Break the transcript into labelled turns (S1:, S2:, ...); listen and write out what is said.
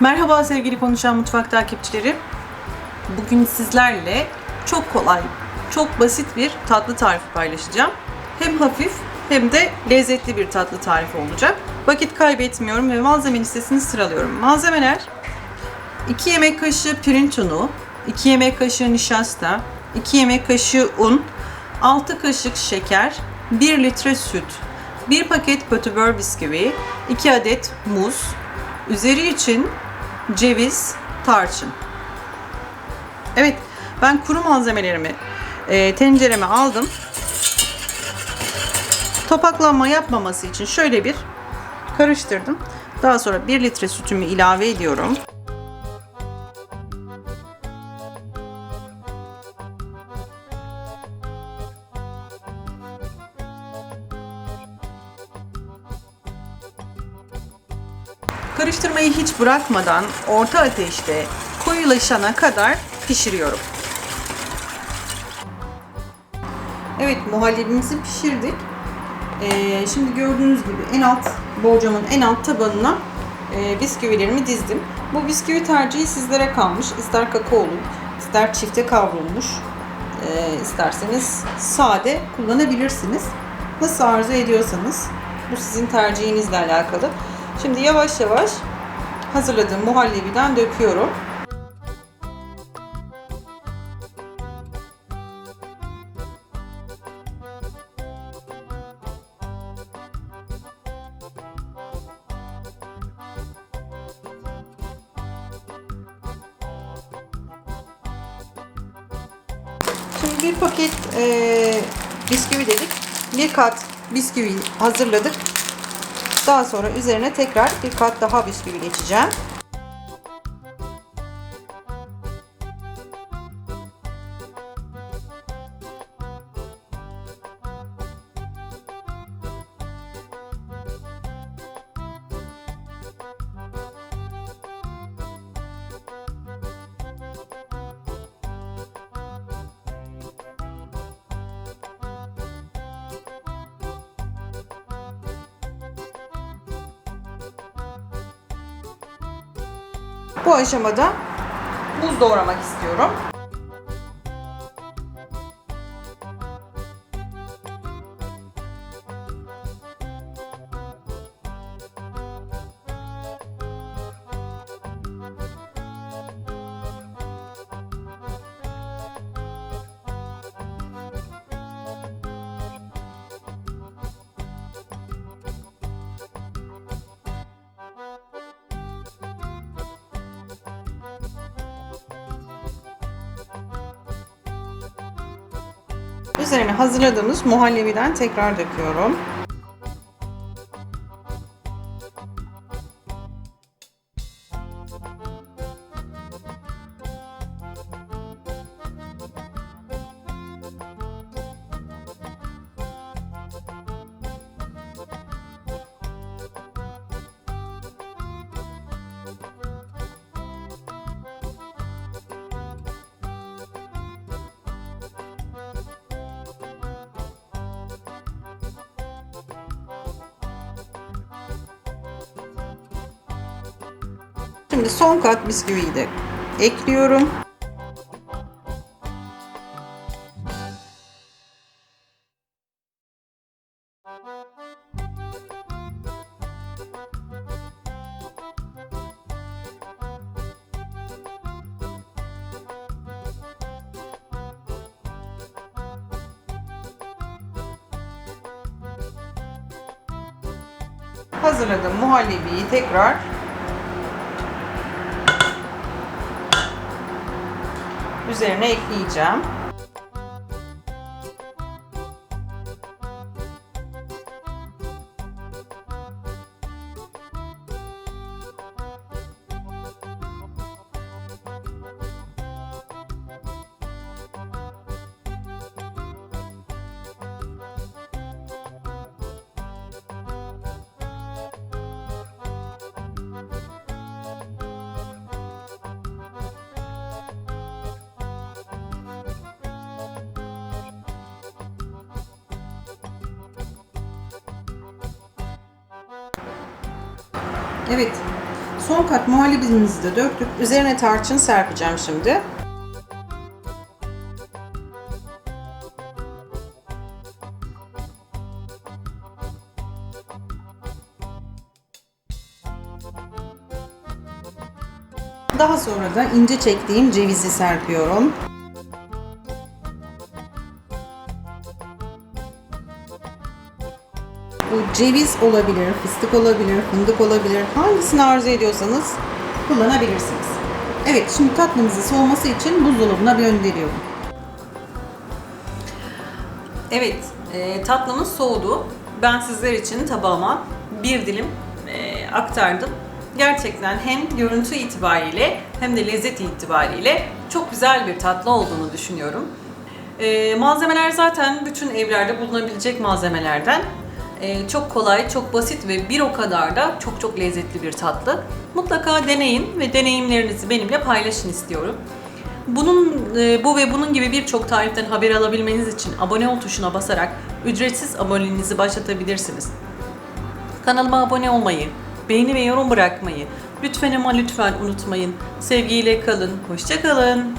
S1: Merhaba sevgili Konuşan Mutfak takipçileri. Bugün sizlerle çok kolay, çok basit bir tatlı tarifi paylaşacağım. Hem hafif hem de lezzetli bir tatlı tarifi olacak. Vakit kaybetmiyorum ve malzeme listesini sıralıyorum. Malzemeler 2 yemek kaşığı pirinç unu, 2 yemek kaşığı nişasta, 2 yemek kaşığı un, 6 kaşık şeker, 1 litre süt, 1 paket pötibör bisküvi, 2 adet muz, üzeri için ceviz, tarçın. Evet, ben kuru malzemelerimi e, tencereme aldım. Topaklanma yapmaması için şöyle bir karıştırdım. Daha sonra 1 litre sütümü ilave ediyorum. Karıştırmayı hiç bırakmadan orta ateşte koyulaşana kadar pişiriyorum. Evet muhallebimizi pişirdik. Ee, şimdi gördüğünüz gibi en alt borcamın en alt tabanına e, bisküvilerimi dizdim. Bu bisküvi tercihi sizlere kalmış. İster kakaolu, ister çifte kavrulmuş, e, isterseniz sade kullanabilirsiniz. Nasıl arzu ediyorsanız bu sizin tercihinizle alakalı. Şimdi yavaş yavaş hazırladığım muhallebiden döküyorum. Şimdi bir paket e, bisküvi dedik. Bir kat bisküvi hazırladık. Daha sonra üzerine tekrar bir kat daha bisküvi geçeceğim. Bu aşamada buz doğramak istiyorum. Üzerine hazırladığımız muhallebiden tekrar döküyorum. Şimdi son kat bisküviyi de ekliyorum. Hazırladığım muhallebiyi tekrar üzerine ekleyeceğim. Evet. Son kat muhallebimizi de döktük. Üzerine tarçın serpeceğim şimdi. Daha sonra da ince çektiğim cevizi serpiyorum. Bu ceviz olabilir, fıstık olabilir, fındık olabilir. Hangisini arzu ediyorsanız kullanabilirsiniz. Evet, şimdi tatlımızı soğuması için buzdolabına gönderiyorum. Evet, e, tatlımız soğudu. Ben sizler için tabağıma bir dilim e, aktardım. Gerçekten hem görüntü itibariyle hem de lezzet itibariyle çok güzel bir tatlı olduğunu düşünüyorum. E, malzemeler zaten bütün evlerde bulunabilecek malzemelerden. E, çok kolay, çok basit ve bir o kadar da çok çok lezzetli bir tatlı. Mutlaka deneyin ve deneyimlerinizi benimle paylaşın istiyorum. Bunun e, bu ve bunun gibi birçok tariften haber alabilmeniz için abone ol tuşuna basarak ücretsiz aboneliğinizi başlatabilirsiniz. Kanalıma abone olmayı, beğeni ve yorum bırakmayı lütfen ama lütfen unutmayın. Sevgiyle kalın, hoşça kalın.